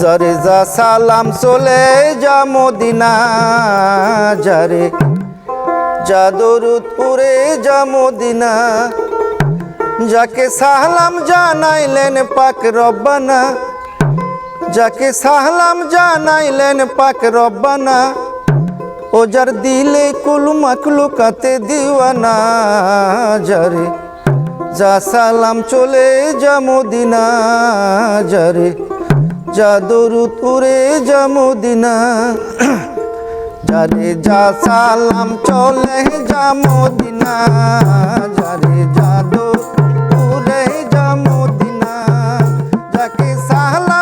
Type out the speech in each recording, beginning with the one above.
জরে যা সালাম চলে যা মদিনা যারে যা দরুদ উড়ে যা মদিনা, যাকে সাহলাম জানাইলেন পাক রব্বানা, যাকে সাহলাম জানাইলেন পাক রব্বানা, ও যার দিলে কুলু মাকলু কাতে দিওয়ানা যারে যা সালাম চলে যা মদিনা যারে চাদর তুরে জামুদিনা যারে যা সালাম চলে জামুদিনা যারে যাদু তুরে জামুদিনা যাকে সালাম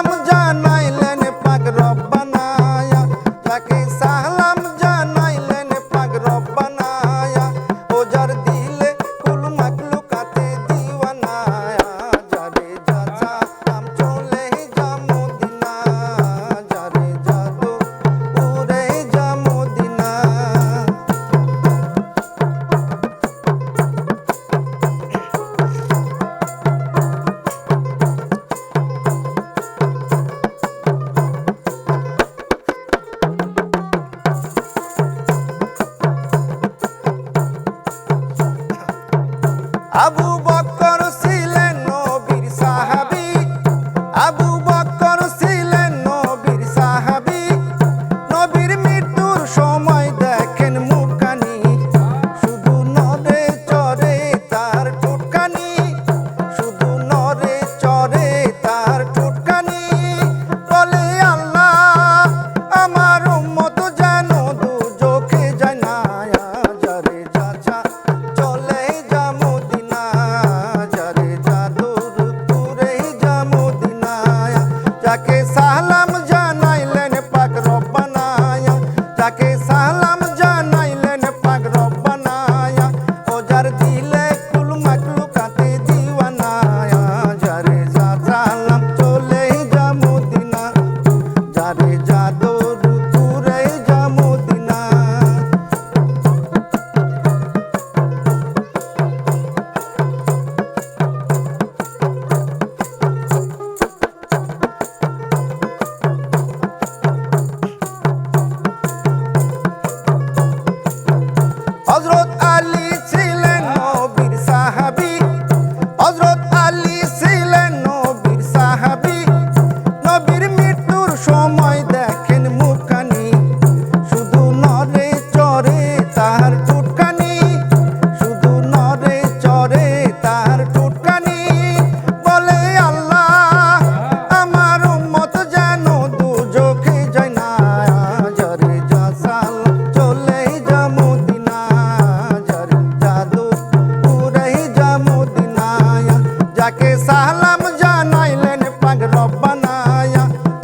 Abu যাকে সালাম জানাইলেন পাক রব্বানায়া যাকে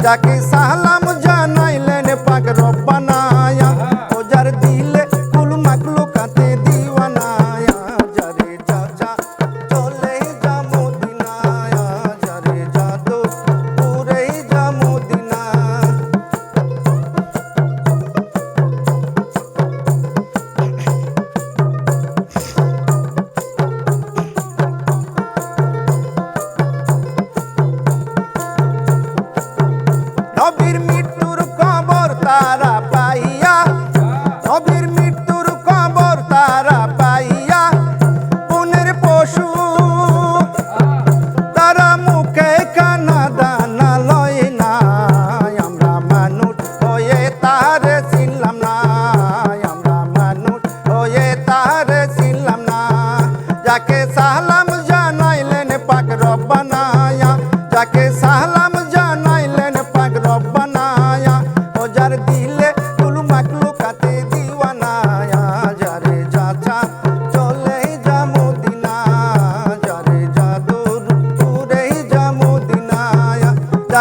যাকে সালাম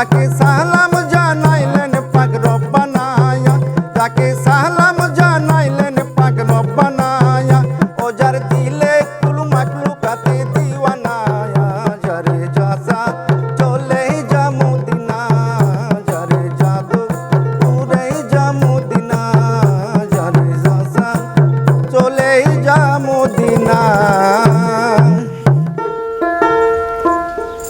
তাকে সালাম জানাইলেন পাক রব্বানায়া তাকে